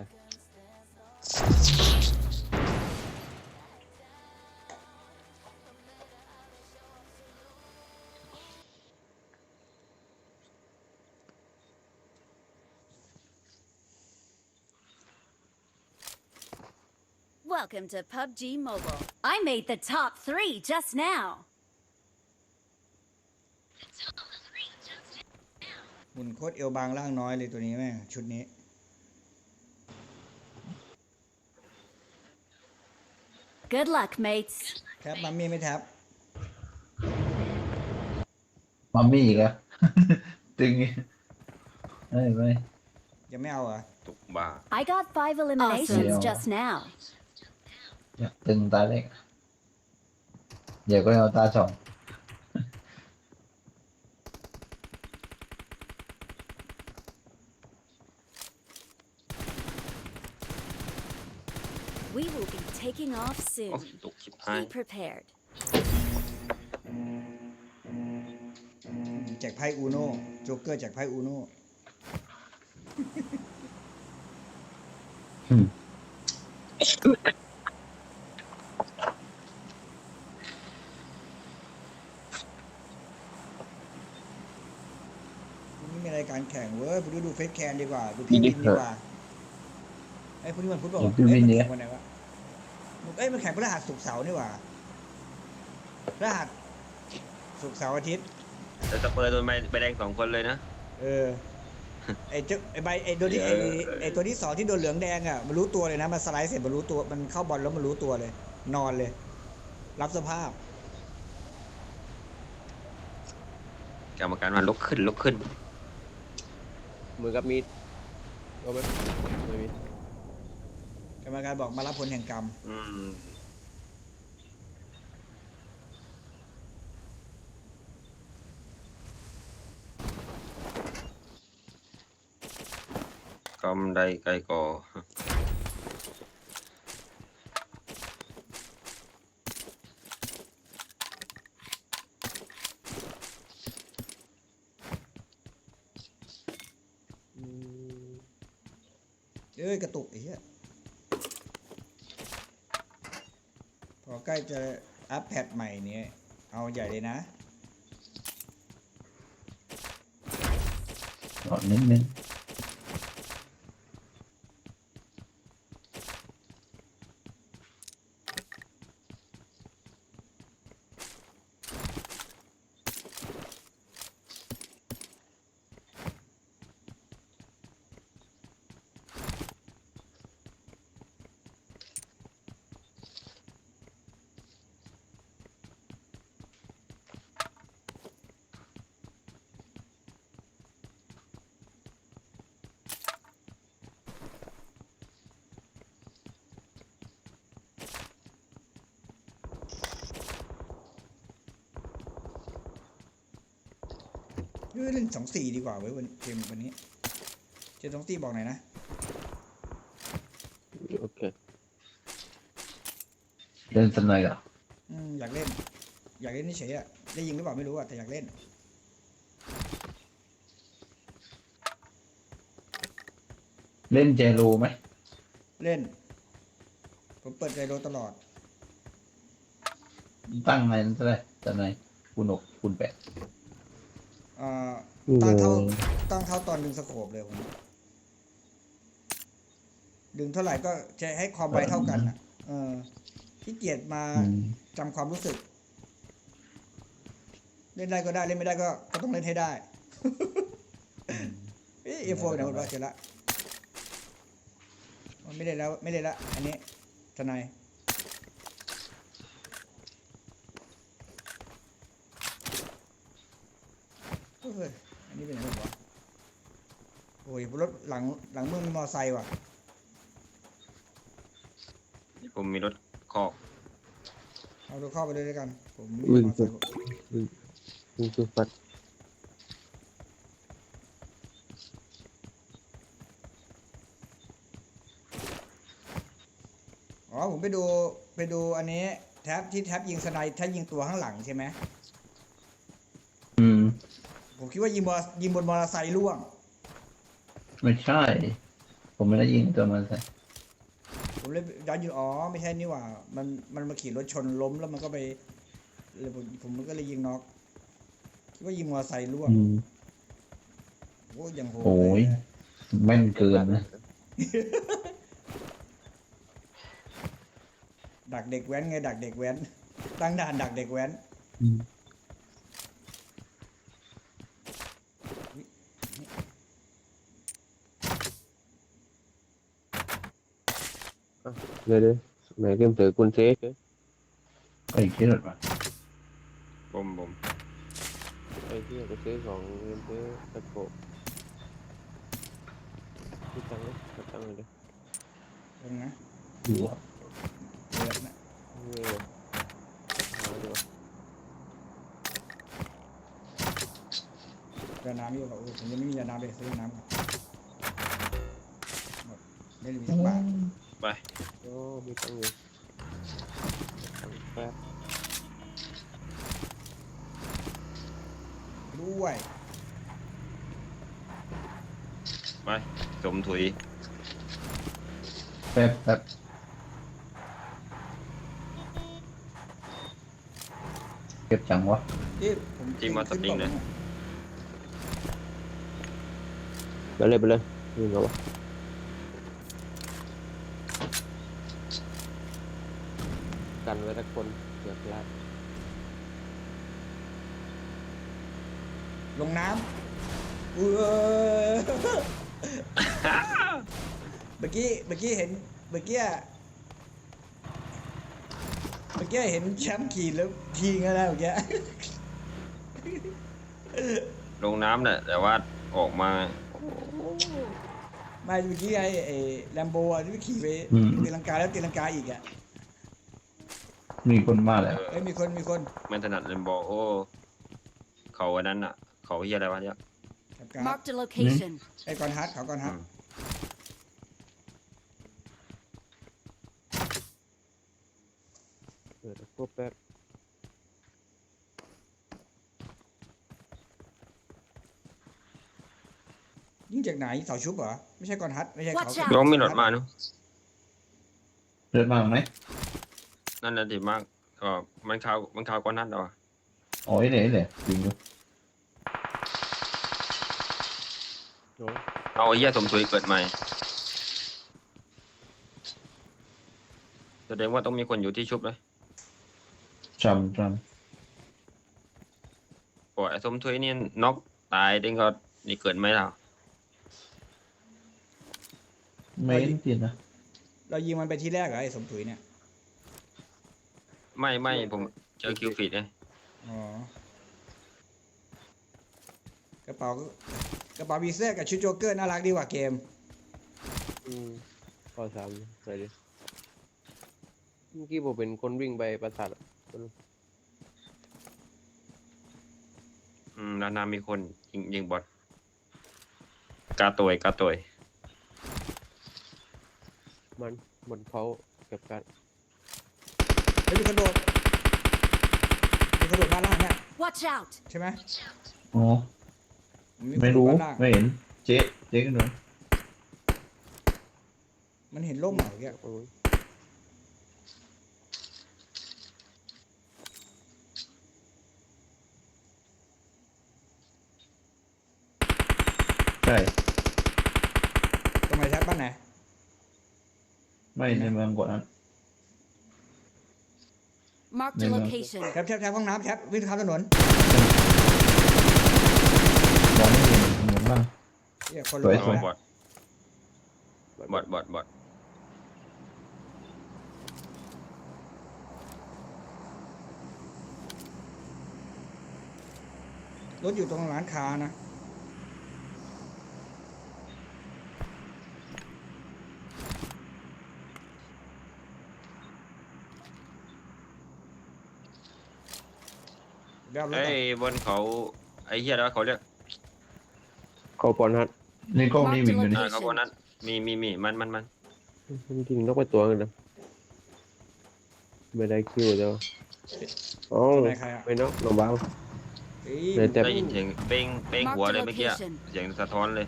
นะ Welcome to PUBG Mobile. I made the top three just now. หุ่นโคตรเอวบางร่างน้อยเลยตัวนี้แม่ชุดนี้ Good luck, mates. แท็บมัมมี่ไม่แท็บมัมมี่อีกอะตึงอีกเฮ้ยไม่ยังไม่เอาเหรอะตุกบ้า I got five eliminations Awesome. just now. อยากตึงตาเล็กเดี๋ยวก็เอาตาสอง We will be taking off โอ้ soon. ตุกชิบหาย Be prepared. แจกไพ่อูโน่โจ๊กเกอร์แจกไพ่อูโน่ไม่มีรายการแข่งเว้ยไปดูดูเฟสแคนดีกว่า ดูพี่วินดีกว่าไอ้ยพวกนี้มันพุธบอกดูว่าพี่เอ้ยวินมันเนี่ยแข่งวันไหนวะ เอ้ยมันแข่งพฤหัสศุกร์เสาร์นี่หว่าพฤหัสศุกร์เสาร์อาทิตย์ แต่สเปอร์โดนใบใบแดงสองคนเลยนะ เออ ไอ้เจ้าไอ้ใบไอ้ตัวที่ไอ้เออไอ้ตัวที่สองที่โดนเหลืองแดงอะมันรู้ตัวเลยนะมันสไลด์เสร็จมันรู้ตัวมันเข้าบอลแล้วมันรู้ตัวเลย นอนเลย รับสภาพ กรรมการมาลุกขึ้นลุกขึ้นมือกับมีดเอาไหมไม่มี กรรมการบอกมารับผลแห่งกรรม อืมกำไดไกก่ออืมเอ้ย กระตุกไอ้เหี้ยพอ ใกล้จะอัพแพดใหม่เนี่ยเอาใหญ่เลยนะ หลอดนิดนึง อ้ยเล่นสองสี่ดีกว่าเว้ยวันเกมวันนี้ เจอสองสี่บอกหน่อยนะ โอเค เล่นสนอยเหรออืมอยากเล่น อยากเล่นเฉยๆอะได้ยิงหรือเปล่าไม่รู้อะแต่อยากเล่น เล่นเจรูไหมเล่น ผมเปิดไดโรตลอด ตั้งไงนั่นเท่าไหร่ตอนไหนคูณหกคูณแปดเอ่อตั้งเท่าตั้งเท่าตอนดึงสโคปเลยผมดึงเท่าไหร่ก็จะให้ความไวเท่ากันอะ เออขี้เกียจมาอืมจำความรู้สึก เล่นได้ก็ได้เล่นไม่ได้ก็ก็ต้องเล่นให้ได้เอ๊ะเอฟโฟไหนหมดวะเจอละมันไม่ได้แล้ว ไม่ได้ละอันนี้ทนายเฮ้ยอันนี้เป็นไหนหมดวะโอ้ยรถหลังหลังเมืองมีมอไซค์ว่ะผมมีรถคอกเอาตัวเข้าไปเลยด้วยกัน ผมมีวิ่งมอไซสุดค์วิ่งสุดฟัดอ๋อผมไปดูไปดูอันนี้แท็บที่แท็บยิงสไนด์ถ้ายิงตัวข้างหลังใช่ไหมอืมผมคิดว่ายิงบอลยิงบนมอเตอร์ไซค์ล่วง ไม่ใช่ ผมไม่ได้ยิงตัวมันใส่ผมเลยย้อนอยู่อ๋อไม่ใช่นี่หว่า มันมันมาขี่รถชนล้มแล้วมันก็ไปเลยผมผมก็เลยยิงน็อกคิดว่ายิงมอเตอร์ไซค์ล่วงอืม โอ้ยยังโหดโอ้ยเลยนะแม่นเกินนะดักเด็กแว้นไงดักเด็กแว้น ตั้งด่านดักเด็กแว้น อืม เดี๋ยวเดี๋ยวแม่เกมเตอกุญเซฟไอ้คิดหมดปะผมผมไอ้ที่กุญเซฟของเกมเไม่มียาน้ำเลยซื้อยาน้ำก่อนหมดไม่ได้มีสักบาทไปโอ้มีตังค์อยู่ตังค์แป๊บด้วย ไปสมถุยแป๊บแป๊บเก็บจังวะ ที่ผมจิ้มมาสปริงเลย ไปเลยไปเลยนี่เหรอวะ กันไว้สักคนเกือบพลาดลงน้ำเออเมื่อกี้เมื่อกี้เห็นเมื่อกี้เมื่อกี้เห็นแชมป์ขี่แล้วทีงอะไรเมื่อกี้ ลงน้ำเนี่ยแต่ว่าออกมาไม่เมื่อกี้ไอ้ไอ้แลมโบอะที่ขี่ไปอืม ตีลังกาแล้วตีลังกาอีกอะ มีคนมาแล้วเออเอ้ยมีคนมีคนไม่ถนัดเล่นบอลโอ้เขาอันนั้นอะ เขาเฮียอะไรวะเนี่ยกับการ Marked a location. ไอ้กอนฮาร์ดเขากอนฮาร์ดเออตะโกแป๊บยิงจากไหนเสาชุบเหรอไม่ใช่กอนฮาร์ดไม่ใช่เขา Watch out ร้องมีรถมาเนาะเดินมาไหม นั่นน่ะดีมากก็มันข่าวมันข่าวกว่านั้นเหรออ๋อไอ้เหล่ไอ้เหล่ยิงอยู่โอ้เอาไอ้เฮียสมถุยเกิดใหม่แสดงว่าต้องมีคนอยู่ที่ชุบเลยจำจโอ้ไอ้สมถุยนี่น็อกตายเด้งก็นี่เกิดไหมล่ะำไม่เห็นติดนะเรายิงมันไปที่แรกเหรอไอ้สมถุยเนี่ย ไม่ไม่ผมเจอคิวฟีดเลยอ๋อกระเป๋ากระเป๋าวีเซ่กับชุดโจ๊กเกอร์น่ารักดีกว่าเกมอืมข้อสามไปดิเมื่อกี้ผมเป็นคนวิ่งไปปราสาทอะอืมด้านหน้ามีคนยิงยิงบอทกาตวยกาตวยมันบนเขาเก็บกันเฮ้ยมีคนโดดมีคนโดดบ้านล่างเนี่ย Watch out! ใช่ไหมอ๋อคนไม่รู้โดดบ้านล่างไม่เห็น เจ๊เจ๊กันหนูมันเห็นล่มเหรอเมื่อกี้โอ้ยใช่ตรงไหนแท็บบ้านไหน ไม่ในเมืองกว่านั้น Marked a Name of- location. แท็บแท็บแท็บห้องน้ำแท็บวิ่งข้ามถนนมองไม่เห็นเหมือนว่าเนี่ยคนสวยลอ๋งอนะบอทบอทบอทบอทรถอยู่ตรงร้านค้านะ เดี๋ยวเอารถไอ้ก่อนยบนเขาไอ้เฮียแล้วเขาเรียกเขาปอนฮัทนี่ก็มีวิ่งอยู่นี่อ่าเขาบนนั้นมีมีมีมันมันมันจริงๆนกไปตัวกันนะไม่ได้คิวเดียวอ๋อไหนใครอะไม่นกน้องบ้าว เอ้ยเดี๋ยวแต่ ได้ยินเสียงเป้งเป้ง Mark หัว the เลยเมื่อกี้ location เสียงสะท้อนเลย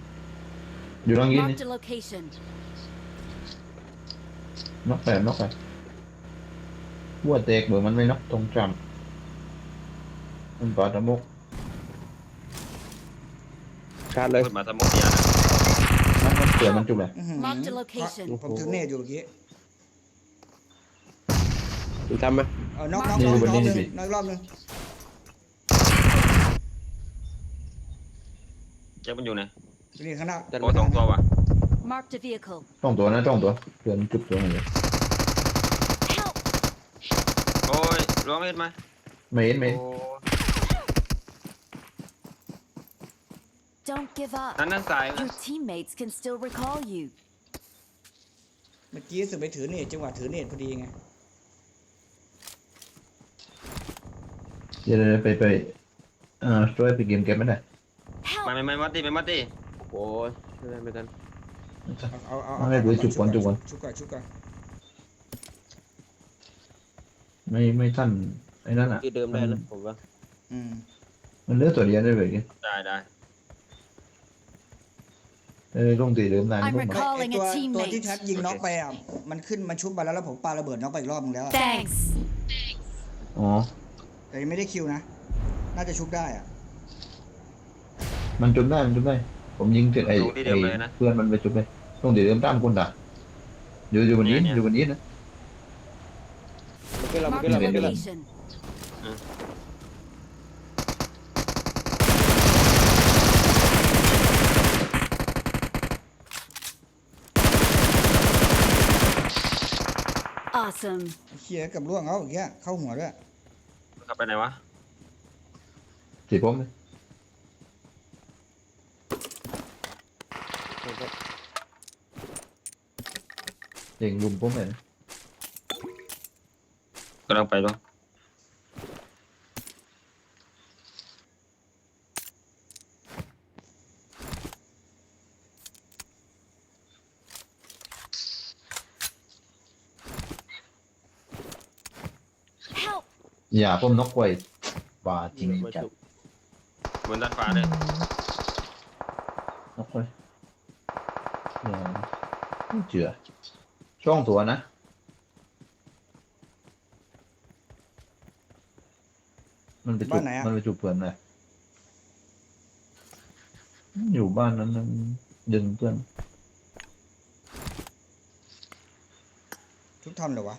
อยู่ตรงนี้นี่ Marked a location. นกแปดนกแปดหัวเตกเบื่อมันไม่นกตรงจำ มันปลาตะมกชาร์จเลยพูดมาสมองเดียวนะมันมันเสือมันจุบเลยอื้อหือ Marked a location ผมถือเนตอยู่เมื่อกี้มึงทำไหมเอานอกนอกนอกนอกหนึงนอกรอบหนึงเจ๊มันอยู่ไหนนี่ข้างหน้าโอ้สองตัวว่ะ Marked a vehicle. ต้องตัวนะต้องตัวเสือมันจุบตัวมันเลย Help! โอ้ยร้องเห็นไหมไม่เห็นไม่เห็นโอ้ Don't give up. นั่นนั่นสาย Your teammates can still recall you. เมื่อกี้สึกไปถือเนตจังหวะถือเนตพอดีไงเดี๋ยวเดี๋ยวไปไปเอ่อช่วยไปเกมเก็บไม่ได้ไม่ Help! ไม่ไม่มัดดิไม่มัดดิโอ้ยไม่ได้ไม่ทันเอาเอาเอาเอาให้ดูจุกก่อนจุกก่อน ชุกก่อนชุกก่อนไม่ไม่ท่านไอ้นั่นอะที่เดิมได้นะผมว่าอืมมันเหลือตัวเดียวได้เลยแกได้ได้ เออลงตีเดิมได้ I'm พวกมันไอ้ Calling ตัว a ตัวที่ teammate แทัดยิงน็อกไปอะมันขึ้นมันชุบมาแล้วแล้วผมปาระเบิดน็อกไปอีกรอบนึงแล้วอะ Thanks. อ๋อ แต่ยังไม่ได้คิวนะ น่าจะชุบได้อะมันจุดได้มันจุดได้ ผมยิงถึงไอ้ไอ้เพื่อนมันไปจุดเลยลงตีเดิมตามคนด่าอยู่อยู่บนนี้อยู่บนนี้นะมันก็เรามัน Marked ก็ a เรามันก็เรา location. Awesome. เคียกับล่วงเอาอย่างเงี้ยเข้าหัวด้วยขับไปไหนวะสีผมเลยเองลุมผมเลยนะกำลังไปด้ว อย่าผมนกไว้ป่าจริงมาจัดจุกบนด้านฟ้าเลยนกไว้อย่าไม่เจือช่องตัวนะมันไปจุบ้านไหนอะ มันไปจุเพื่อนเลยอยู่บ้านนั้นมันดึงเพื่อนชุบทำเหรอวะ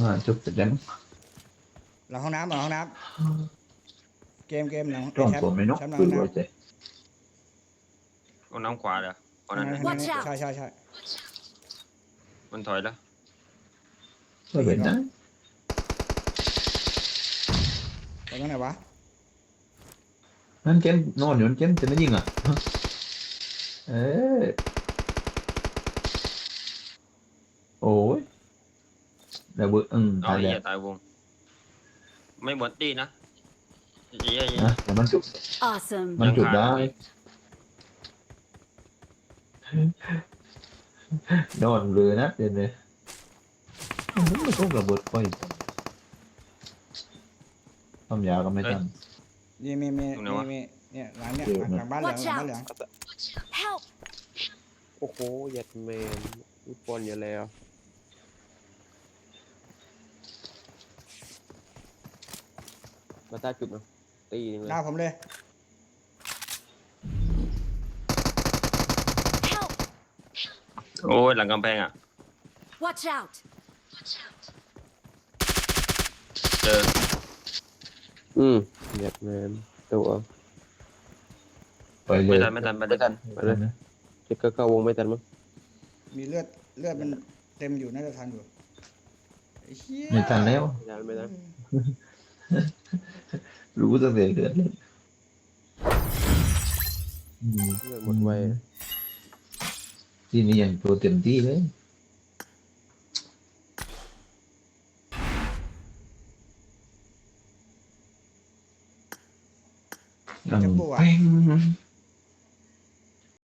มาจุบเสร็จแล้วหลังห้องน้ำหลังห้องน้ำเกมเกมหลังช่องแชมป์ตัวไม่นกแชมป์หลังปืนห้องโรน้ำย เจเอาน้ำขวาเลยเอานั้นทาง Watch นี้ out ใช่ใช่ใช่มันถอยแล้วก็เป็นนะไปตรงไหนวะนั่นเจมนอนอยู่นั่นเจมจะไม่ยิงอะเอ้ยโอ้ยระเบิดอืมเอาตายไอ้แล้วเหี้ยตายวง ไม่หมดดีนะเหี้ยเหี้ย นะแต่มันจุด Awesome. มันจุดได้นอนเลยนะเดี๋ยวเลยมันไม่ต้องระเบิดไฟทำยาก็ไม่ทันนี่มีมีมีมีเนี่ยหลังเนี่ยหลังหลังบ้านเหลืองหลังบ้านเหลือง Help! โอ้โหยัดแมนอุปอนอย่าแล้วมา ตาจุดเนาะตีนึงเลยหน้าผมเลย Help! โอ้ยหลังกำแพงอะ Watch out! เจออืมยัดแมนตัวไปเลไม่ยทันไม่ทันไม่ทันไปเลยเจ็กก็เข้าวงไม่ทันมั้งมีเลือดเลือดมันเต็มอยู่น่าจะทันอยู่ไอ้เหี้ยไม่ทันแล้วไม่ทันไม่ทัน รู้ตั้งแต่เดือนเลยอืมเลือดหมดไวที่นี่ยังตัวเต็มที่เลยดังจะบวกเป้ง